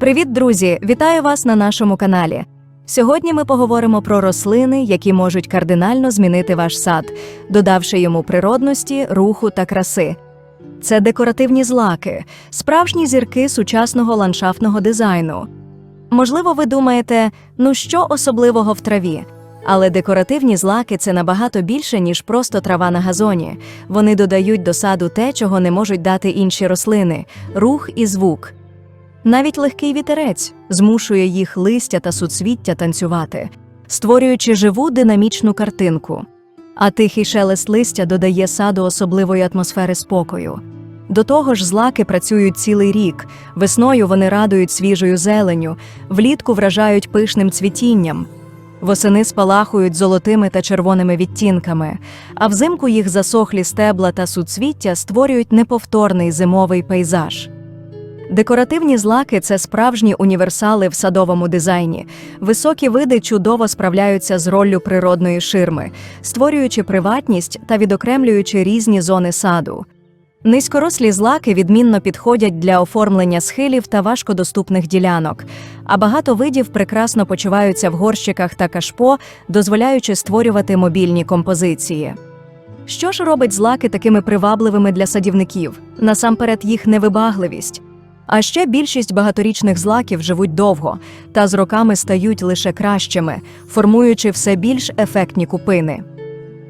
Привіт, друзі! Вітаю вас на нашому каналі. Сьогодні ми поговоримо про рослини, які можуть кардинально змінити ваш сад, додавши йому природності, руху та краси. Це декоративні злаки, справжні зірки сучасного ландшафтного дизайну. Можливо, ви думаєте, ну що особливого в траві? Але декоративні злаки це набагато більше, ніж просто трава на газоні. Вони додають до саду те, чого не можуть дати інші рослини рух і звук. Навіть легкий вітерець змушує їх листя та суцвіття танцювати, створюючи живу динамічну картинку. А тихий шелест листя додає саду особливої атмосфери спокою. До того ж, злаки працюють цілий рік. Весною вони радують свіжою зеленю, влітку вражають пишним цвітінням. Восени спалахують золотими та червоними відтінками, а взимку їх засохлі стебла та суцвіття створюють неповторний зимовий пейзаж. Декоративні злаки це справжні універсали в садовому дизайні. Високі види чудово справляються з роллю природної ширми, створюючи приватність та відокремлюючи різні зони саду. Низькорослі злаки відмінно підходять для оформлення схилів та важкодоступних ділянок, а багато видів прекрасно почуваються в горщиках та кашпо, дозволяючи створювати мобільні композиції. Що ж робить злаки такими привабливими для садівників? Насамперед їх невибагливість. А ще більшість багаторічних злаків живуть довго та з роками стають лише кращими, формуючи все більш ефектні купини.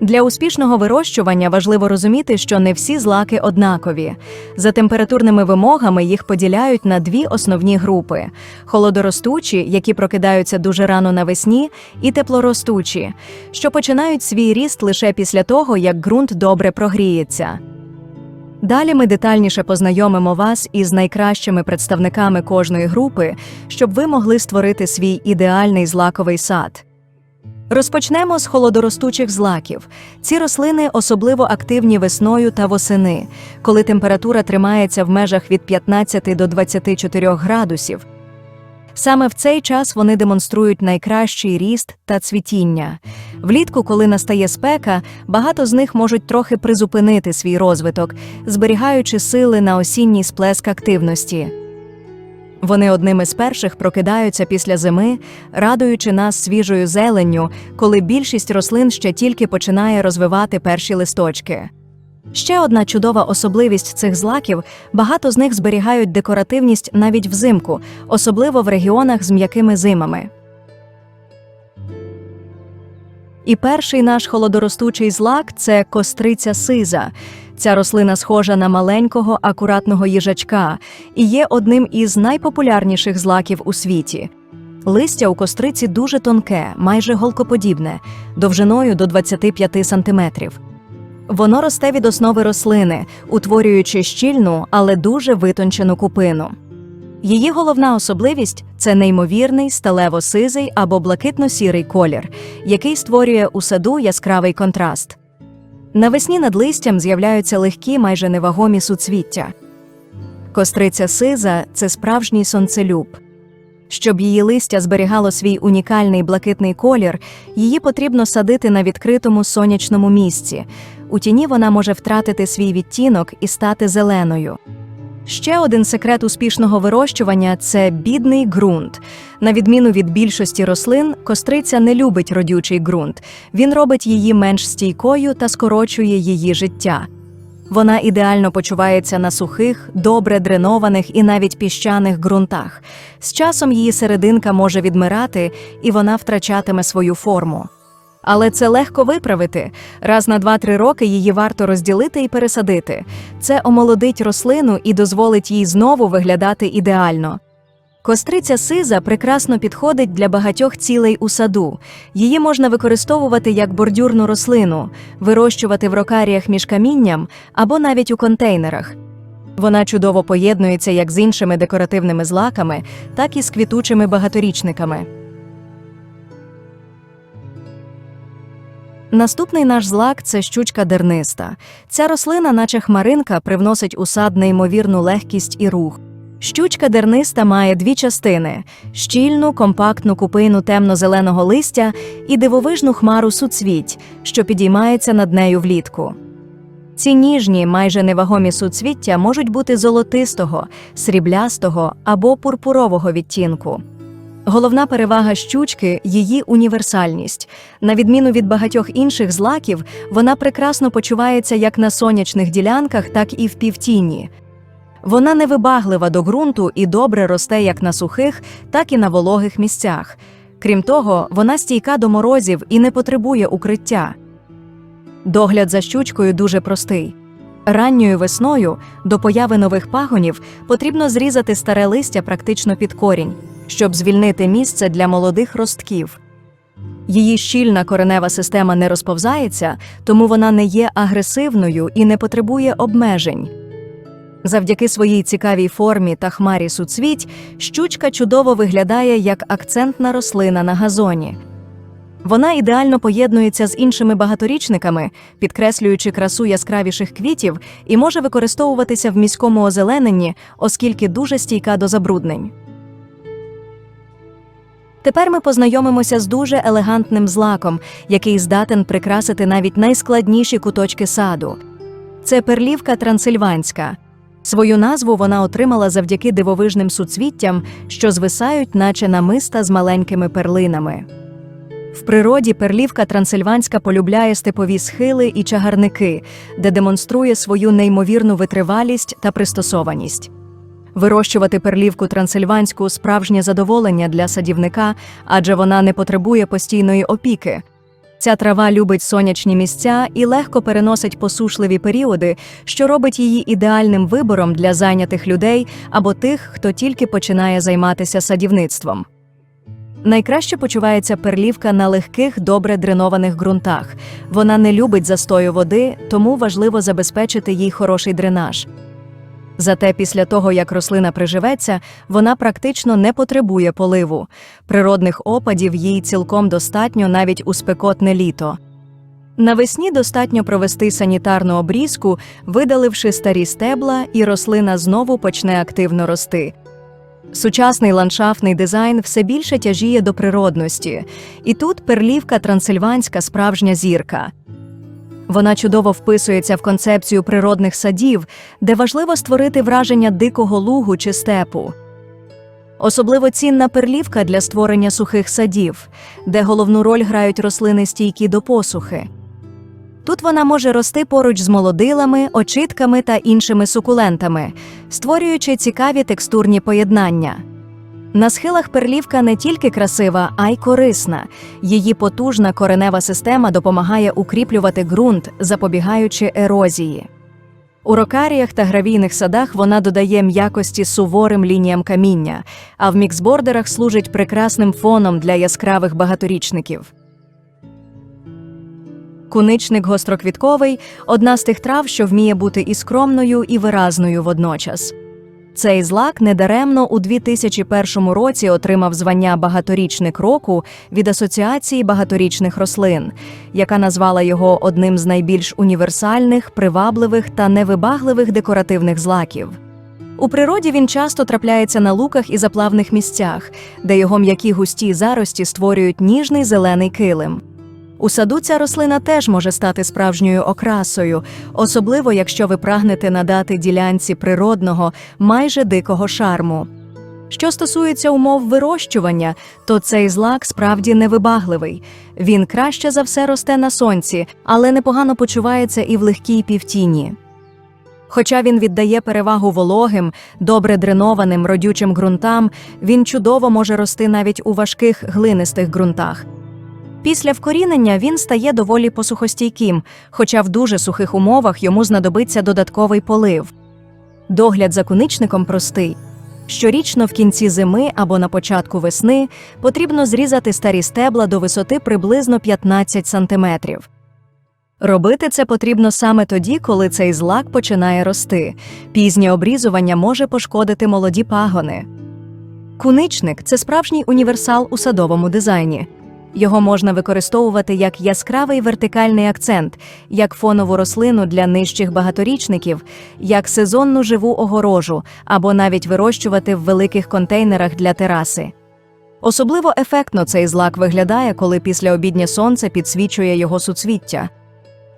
Для успішного вирощування важливо розуміти, що не всі злаки однакові. За температурними вимогами їх поділяють на дві основні групи: холодоростучі, які прокидаються дуже рано навесні, і теплоростучі, що починають свій ріст лише після того, як ґрунт добре прогріється. Далі ми детальніше познайомимо вас із найкращими представниками кожної групи, щоб ви могли створити свій ідеальний злаковий сад. Розпочнемо з холодоростучих злаків. Ці рослини особливо активні весною та восени, коли температура тримається в межах від 15 до 24 градусів. Саме в цей час вони демонструють найкращий ріст та цвітіння. Влітку, коли настає спека, багато з них можуть трохи призупинити свій розвиток, зберігаючи сили на осінній сплеск активності. Вони одними з перших прокидаються після зими, радуючи нас свіжою зеленню, коли більшість рослин ще тільки починає розвивати перші листочки. Ще одна чудова особливість цих злаків багато з них зберігають декоративність навіть взимку, особливо в регіонах з м'якими зимами. І перший наш холодоростучий злак це костриця сиза. Ця рослина схожа на маленького акуратного їжачка і є одним із найпопулярніших злаків у світі. Листя у костриці дуже тонке, майже голкоподібне, довжиною до 25 сантиметрів. Воно росте від основи рослини, утворюючи щільну, але дуже витончену купину. Її головна особливість це неймовірний сталево-сизий або блакитно-сірий колір, який створює у саду яскравий контраст. Навесні над листям з'являються легкі, майже невагомі суцвіття. Костриця сиза це справжній сонцелюб. Щоб її листя зберігало свій унікальний блакитний колір, її потрібно садити на відкритому сонячному місці. У тіні вона може втратити свій відтінок і стати зеленою. Ще один секрет успішного вирощування це бідний ґрунт. На відміну від більшості рослин, костриця не любить родючий ґрунт. Він робить її менш стійкою та скорочує її життя. Вона ідеально почувається на сухих, добре дренованих і навіть піщаних ґрунтах. З часом її серединка може відмирати, і вона втрачатиме свою форму. Але це легко виправити. Раз на 2-3 роки її варто розділити і пересадити. Це омолодить рослину і дозволить їй знову виглядати ідеально. Костриця сиза прекрасно підходить для багатьох цілей у саду. Її можна використовувати як бордюрну рослину, вирощувати в рокаріях між камінням або навіть у контейнерах. Вона чудово поєднується як з іншими декоративними злаками, так і з квітучими багаторічниками. Наступний наш злак це щучка дерниста. Ця рослина, наче хмаринка, привносить у сад неймовірну легкість і рух. Щучка дерниста має дві частини: щільну, компактну купину темно-зеленого листя і дивовижну хмару суцвіть, що підіймається над нею влітку. Ці ніжні, майже невагомі суцвіття можуть бути золотистого, сріблястого або пурпурового відтінку. Головна перевага щучки її універсальність. На відміну від багатьох інших злаків, вона прекрасно почувається як на сонячних ділянках, так і в півтіні. Вона невибаглива до ґрунту і добре росте як на сухих, так і на вологих місцях. Крім того, вона стійка до морозів і не потребує укриття. Догляд за щучкою дуже простий. Ранньою весною до появи нових пагонів потрібно зрізати старе листя практично під корінь, щоб звільнити місце для молодих ростків. Її щільна коренева система не розповзається, тому вона не є агресивною і не потребує обмежень. Завдяки своїй цікавій формі та хмарі суцвіть, щучка чудово виглядає як акцентна рослина на газоні. Вона ідеально поєднується з іншими багаторічниками, підкреслюючи красу яскравіших квітів, і може використовуватися в міському озелененні, оскільки дуже стійка до забруднень. Тепер ми познайомимося з дуже елегантним злаком, який здатен прикрасити навіть найскладніші куточки саду. Це перлівка трансильванська. Свою назву вона отримала завдяки дивовижним суцвіттям, що звисають, наче намиста з маленькими перлинами. В природі перлівка трансильванська полюбляє степові схили і чагарники, де демонструє свою неймовірну витривалість та пристосованість. Вирощувати перлівку трансильванську справжнє задоволення для садівника, адже вона не потребує постійної опіки. Ця трава любить сонячні місця і легко переносить посушливі періоди, що робить її ідеальним вибором для зайнятих людей або тих, хто тільки починає займатися садівництвом. Найкраще почувається перлівка на легких, добре дренованих ґрунтах. Вона не любить застою води, тому важливо забезпечити їй хороший дренаж. Зате після того, як рослина приживеться, вона практично не потребує поливу. Природних опадів їй цілком достатньо навіть у спекотне літо. Навесні достатньо провести санітарну обрізку, видаливши старі стебла, і рослина знову почне активно рости. Сучасний ландшафтний дизайн все більше тяжіє до природності, і тут перлівка трансильванська справжня зірка. Вона чудово вписується в концепцію природних садів, де важливо створити враження дикого лугу чи степу. Особливо цінна перлівка для створення сухих садів, де головну роль грають рослини стійкі до посухи. Тут вона може рости поруч з молодилами, очитками та іншими сукулентами, створюючи цікаві текстурні поєднання. На схилах перлівка не тільки красива, а й корисна. Її потужна коренева система допомагає укріплювати ґрунт, запобігаючи ерозії. У рокаріях та гравійних садах вона додає м'якості суворим лініям каміння, а в міксбордерах служить прекрасним фоном для яскравих багаторічників. Куничник гостроквітковий одна з тих трав, що вміє бути і скромною, і виразною водночас. Цей злак недаремно у 2001 році отримав звання Багаторічник року від Асоціації багаторічних рослин, яка назвала його одним з найбільш універсальних, привабливих та невибагливих декоративних злаків. У природі він часто трапляється на луках і заплавних місцях, де його м'які густі зарості створюють ніжний зелений килим. У саду ця рослина теж може стати справжньою окрасою, особливо якщо ви прагнете надати ділянці природного, майже дикого шарму. Що стосується умов вирощування, то цей злак справді невибагливий. Він краще за все росте на сонці, але непогано почувається і в легкій півтіні. Хоча він віддає перевагу вологим, добре дренованим родючим ґрунтам, він чудово може рости навіть у важких глинистих ґрунтах. Після вкорінення він стає доволі посухостійким, хоча в дуже сухих умовах йому знадобиться додатковий полив. Догляд за куничником простий. Щорічно в кінці зими або на початку весни потрібно зрізати старі стебла до висоти приблизно 15 см. Робити це потрібно саме тоді, коли цей злак починає рости. Пізнє обрізування може пошкодити молоді пагони. Куничник це справжній універсал у садовому дизайні. Його можна використовувати як яскравий вертикальний акцент, як фонову рослину для нижчих багаторічників, як сезонну живу огорожу або навіть вирощувати в великих контейнерах для тераси. Особливо ефектно цей злак виглядає, коли після обіднє сонце підсвічує його суцвіття.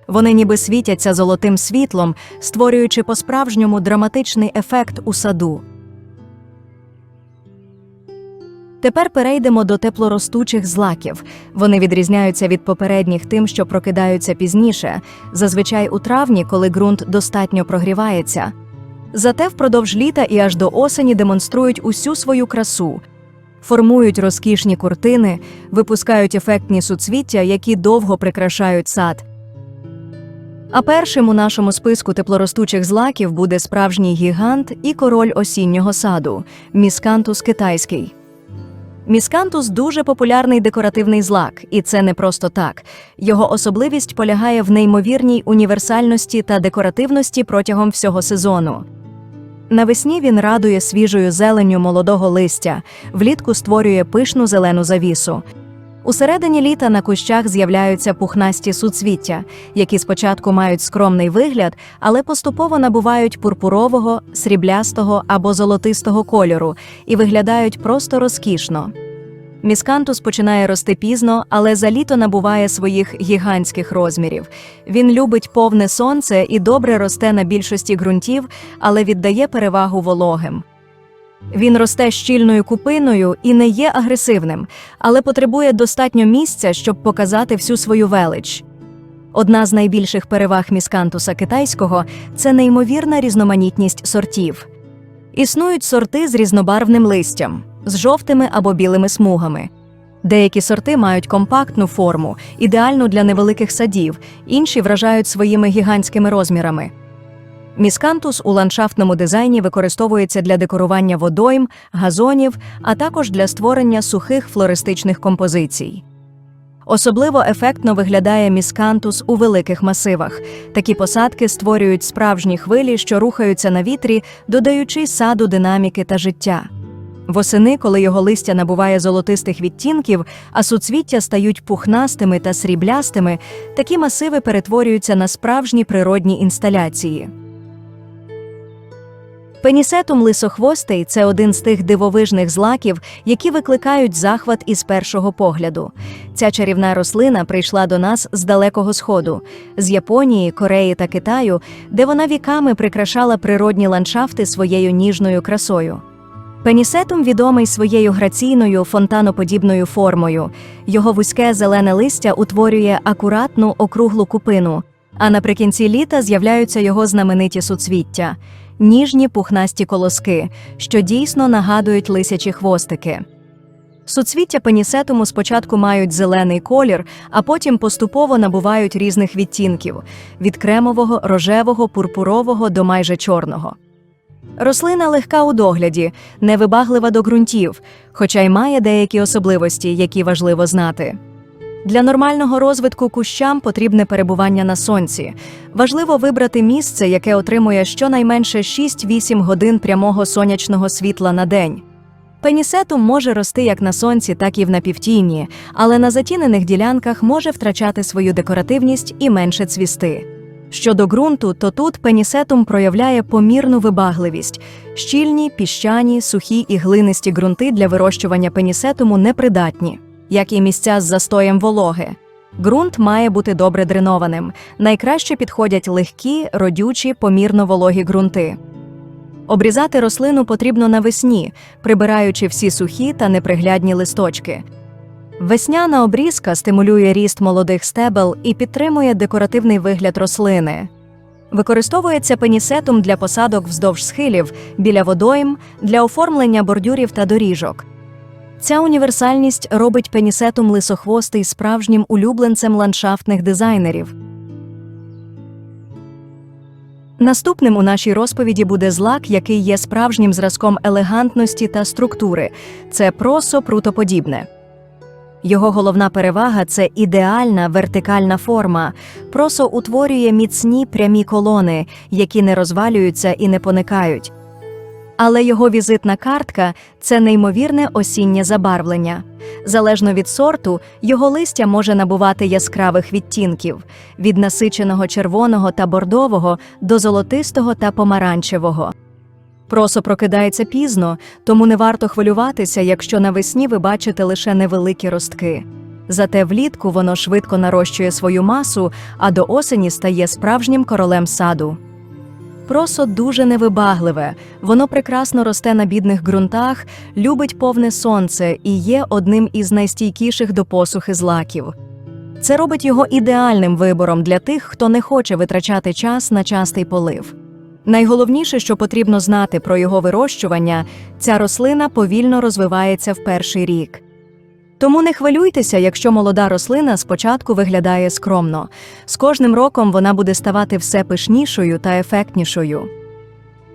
Вони ніби світяться золотим світлом, створюючи по-справжньому драматичний ефект у саду. Тепер перейдемо до теплоростучих злаків. Вони відрізняються від попередніх тим, що прокидаються пізніше, зазвичай у травні, коли ґрунт достатньо прогрівається. Зате впродовж літа і аж до осені демонструють усю свою красу, формують розкішні куртини, випускають ефектні суцвіття, які довго прикрашають сад. А першим у нашому списку теплоростучих злаків буде справжній гігант і король осіннього саду міскантус китайський. Міскантус дуже популярний декоративний злак, і це не просто так. Його особливість полягає в неймовірній універсальності та декоративності протягом всього сезону. Навесні він радує свіжою зеленню молодого листя, влітку створює пишну зелену завісу. У середині літа на кущах з'являються пухнасті суцвіття, які спочатку мають скромний вигляд, але поступово набувають пурпурового, сріблястого або золотистого кольору і виглядають просто розкішно. Міскантус починає рости пізно, але за літо набуває своїх гігантських розмірів. Він любить повне сонце і добре росте на більшості ґрунтів, але віддає перевагу вологим. Він росте щільною купиною і не є агресивним, але потребує достатньо місця, щоб показати всю свою велич. Одна з найбільших переваг міскантуса китайського це неймовірна різноманітність сортів. Існують сорти з різнобарвним листям, з жовтими або білими смугами. Деякі сорти мають компактну форму, ідеальну для невеликих садів, інші вражають своїми гігантськими розмірами. Міскантус у ландшафтному дизайні використовується для декорування водойм, газонів, а також для створення сухих флористичних композицій. Особливо ефектно виглядає міскантус у великих масивах. Такі посадки створюють справжні хвилі, що рухаються на вітрі, додаючи саду динаміки та життя. Восени, коли його листя набуває золотистих відтінків, а суцвіття стають пухнастими та сріблястими, такі масиви перетворюються на справжні природні інсталяції. Пенісетум лисохвостий це один з тих дивовижних злаків, які викликають захват із першого погляду. Ця чарівна рослина прийшла до нас з далекого сходу, з Японії, Кореї та Китаю, де вона віками прикрашала природні ландшафти своєю ніжною красою. Пенісетум відомий своєю граційною фонтаноподібною формою. Його вузьке зелене листя утворює акуратну округлу купину, а наприкінці літа з'являються його знамениті суцвіття ніжні пухнасті колоски, що дійсно нагадують лисячі хвостики. Суцвіття пенісетуму спочатку мають зелений колір, а потім поступово набувають різних відтінків від кремового, рожевого, пурпурового до майже чорного. Рослина легка у догляді, невибаглива до ґрунтів, хоча й має деякі особливості, які важливо знати. Для нормального розвитку кущам потрібне перебування на сонці. Важливо вибрати місце, яке отримує щонайменше 6-8 годин прямого сонячного світла на день. Пенісетум може рости як на сонці, так і в напівтіні, але на затінених ділянках може втрачати свою декоративність і менше цвісти. Щодо ґрунту, то тут пенісетум проявляє помірну вибагливість. Щільні, піщані, сухі і глинисті ґрунти для вирощування пенісетуму непридатні як і місця з застоєм вологи. Ґрунт має бути добре дренованим. Найкраще підходять легкі, родючі, помірно вологі ґрунти. Обрізати рослину потрібно навесні, прибираючи всі сухі та неприглядні листочки. Весняна обрізка стимулює ріст молодих стебел і підтримує декоративний вигляд рослини. Використовується пенісетум для посадок вздовж схилів, біля водойм, для оформлення бордюрів та доріжок. Ця універсальність робить пенісетум лисохвостий справжнім улюбленцем ландшафтних дизайнерів. Наступним у нашій розповіді буде злак, який є справжнім зразком елегантності та структури це просо прутоподібне. Його головна перевага це ідеальна вертикальна форма. Просо утворює міцні прямі колони, які не розвалюються і не поникають. Але його візитна картка це неймовірне осіннє забарвлення. Залежно від сорту, його листя може набувати яскравих відтінків від насиченого червоного та бордового до золотистого та помаранчевого. Просо прокидається пізно, тому не варто хвилюватися, якщо навесні ви бачите лише невеликі ростки. Зате влітку воно швидко нарощує свою масу, а до осені стає справжнім королем саду. Просо дуже невибагливе, воно прекрасно росте на бідних ґрунтах, любить повне сонце і є одним із найстійкіших до посухи злаків. Це робить його ідеальним вибором для тих, хто не хоче витрачати час на частий полив. Найголовніше, що потрібно знати про його вирощування, ця рослина повільно розвивається в перший рік. Тому не хвилюйтеся, якщо молода рослина спочатку виглядає скромно. З кожним роком вона буде ставати все пишнішою та ефектнішою.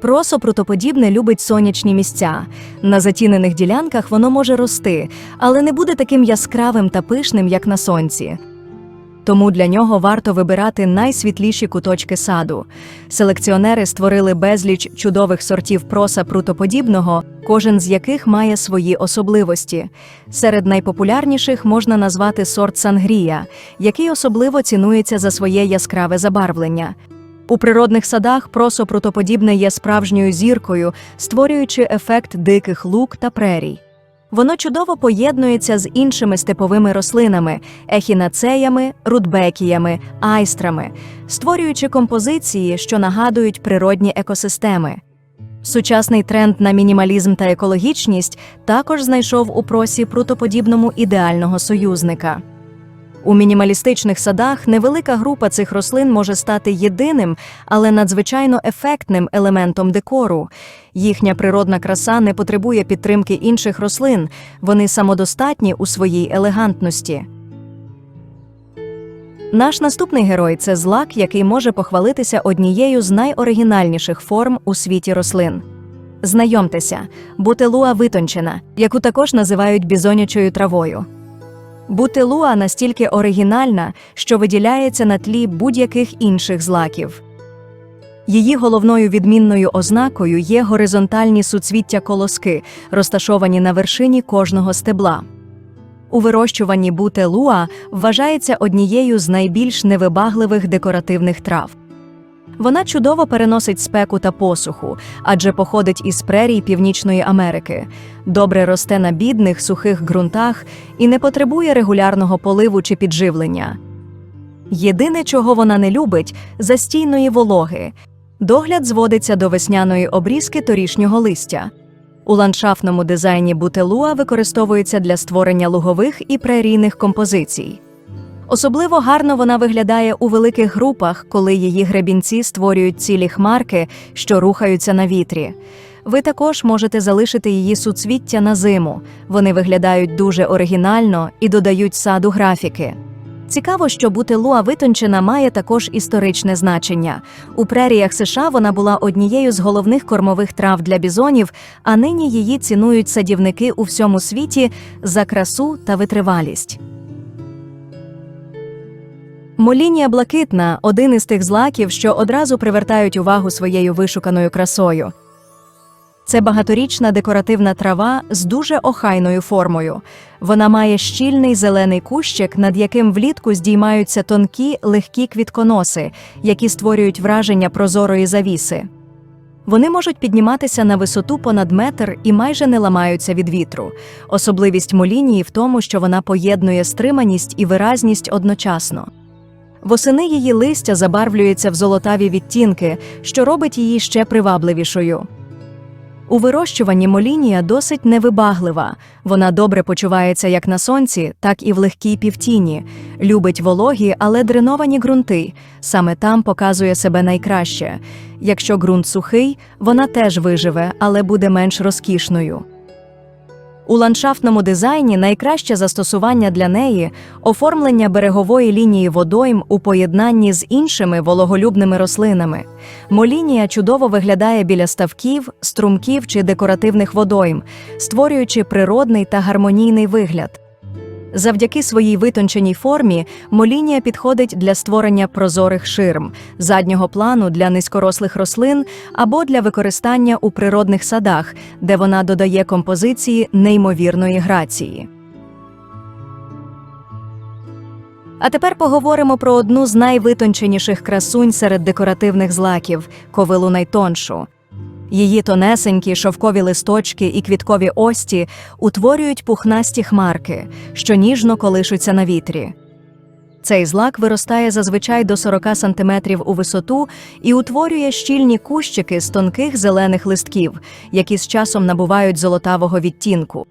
Просо прутоподібне любить сонячні місця. На затінених ділянках воно може рости, але не буде таким яскравим та пишним, як на сонці. Тому для нього варто вибирати найсвітліші куточки саду. Селекціонери створили безліч чудових сортів проса прутоподібного, кожен з яких має свої особливості. Серед найпопулярніших можна назвати сорт Сангрія, який особливо цінується за своє яскраве забарвлення. У природних садах просо прутоподібне є справжньою зіркою, створюючи ефект диких лук та прерій. Воно чудово поєднується з іншими степовими рослинами, ехінацеями, рудбекіями, айстрами, створюючи композиції, що нагадують природні екосистеми. Сучасний тренд на мінімалізм та екологічність також знайшов у просі прутоподібному ідеального союзника. У мінімалістичних садах невелика група цих рослин може стати єдиним, але надзвичайно ефектним елементом декору. Їхня природна краса не потребує підтримки інших рослин, вони самодостатні у своїй елегантності. Наш наступний герой це злак, який може похвалитися однією з найоригінальніших форм у світі рослин. Знайомтеся, бутилуа витончена, яку також називають бізонячою травою. Бутилуа настільки оригінальна, що виділяється на тлі будь-яких інших злаків. Її головною відмінною ознакою є горизонтальні суцвіття колоски, розташовані на вершині кожного стебла. У вирощуванні бутелуа вважається однією з найбільш невибагливих декоративних трав. Вона чудово переносить спеку та посуху, адже походить із прерій Північної Америки, добре росте на бідних сухих ґрунтах і не потребує регулярного поливу чи підживлення. Єдине, чого вона не любить застійної вологи. Догляд зводиться до весняної обрізки торішнього листя. У ландшафтному дизайні бутелуа використовується для створення лугових і прерійних композицій. Особливо гарно вона виглядає у великих групах, коли її гребінці створюють цілі хмарки, що рухаються на вітрі. Ви також можете залишити її суцвіття на зиму. Вони виглядають дуже оригінально і додають саду графіки. Цікаво, що бутилуа витончена має також історичне значення. У преріях США вона була однією з головних кормових трав для бізонів, а нині її цінують садівники у всьому світі за красу та витривалість. Молінія блакитна один із тих злаків, що одразу привертають увагу своєю вишуканою красою. Це багаторічна декоративна трава з дуже охайною формою. Вона має щільний зелений кущик, над яким влітку здіймаються тонкі, легкі квітконоси, які створюють враження прозорої завіси. Вони можуть підніматися на висоту понад метр і майже не ламаються від вітру. Особливість молінії в тому, що вона поєднує стриманість і виразність одночасно. Восени її листя забарвлюється в золотаві відтінки, що робить її ще привабливішою. У вирощуванні молінія досить невибаглива. Вона добре почувається як на сонці, так і в легкій півтіні, любить вологі, але дреновані ґрунти. Саме там показує себе найкраще. Якщо ґрунт сухий, вона теж виживе, але буде менш розкішною. У ландшафтному дизайні найкраще застосування для неї оформлення берегової лінії водойм у поєднанні з іншими вологолюбними рослинами. Молінія чудово виглядає біля ставків, струмків чи декоративних водойм, створюючи природний та гармонійний вигляд. Завдяки своїй витонченій формі молінія підходить для створення прозорих ширм, заднього плану для низькорослих рослин або для використання у природних садах, де вона додає композиції неймовірної грації. А тепер поговоримо про одну з найвитонченіших красунь серед декоративних злаків ковилу найтоншу. Її тонесенькі шовкові листочки і квіткові ості утворюють пухнасті хмарки, що ніжно колишуться на вітрі. Цей злак виростає зазвичай до 40 см у висоту і утворює щільні кущики з тонких зелених листків, які з часом набувають золотавого відтінку.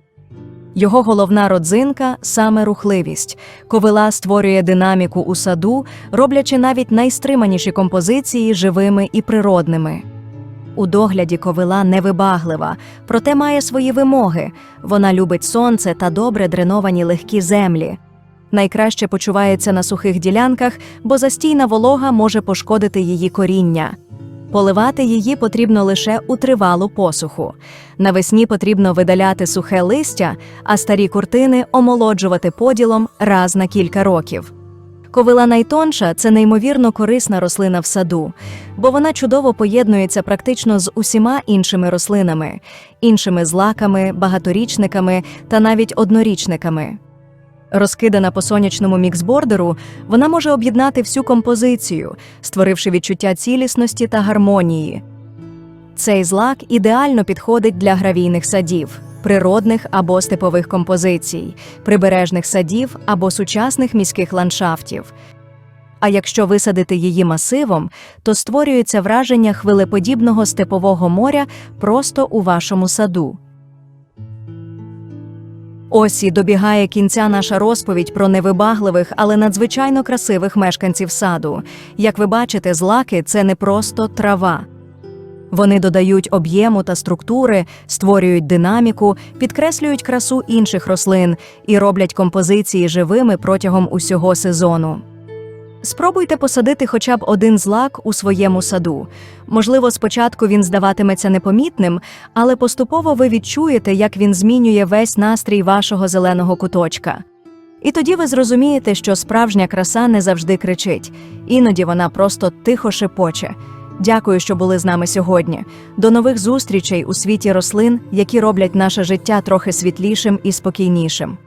Його головна родзинка саме рухливість. Ковила створює динаміку у саду, роблячи навіть найстриманіші композиції живими і природними. У догляді ковила невибаглива, проте має свої вимоги. Вона любить сонце та добре дреновані легкі землі. Найкраще почувається на сухих ділянках, бо застійна волога може пошкодити її коріння. Поливати її потрібно лише у тривалу посуху. Навесні потрібно видаляти сухе листя, а старі куртини омолоджувати поділом раз на кілька років. Ковила найтонша це неймовірно корисна рослина в саду, бо вона чудово поєднується практично з усіма іншими рослинами, іншими злаками, багаторічниками та навіть однорічниками. Розкидана по сонячному міксбордеру, вона може об'єднати всю композицію, створивши відчуття цілісності та гармонії. Цей злак ідеально підходить для гравійних садів, природних або степових композицій, прибережних садів або сучасних міських ландшафтів. А якщо висадити її масивом, то створюється враження хвилеподібного степового моря просто у вашому саду. Ось і добігає кінця наша розповідь про невибагливих, але надзвичайно красивих мешканців саду. Як ви бачите, злаки це не просто трава. Вони додають об'єму та структури, створюють динаміку, підкреслюють красу інших рослин і роблять композиції живими протягом усього сезону. Спробуйте посадити хоча б один злак у своєму саду. Можливо, спочатку він здаватиметься непомітним, але поступово ви відчуєте, як він змінює весь настрій вашого зеленого куточка. І тоді ви зрозумієте, що справжня краса не завжди кричить, іноді вона просто тихо шепоче. Дякую, що були з нами сьогодні. До нових зустрічей у світі рослин, які роблять наше життя трохи світлішим і спокійнішим.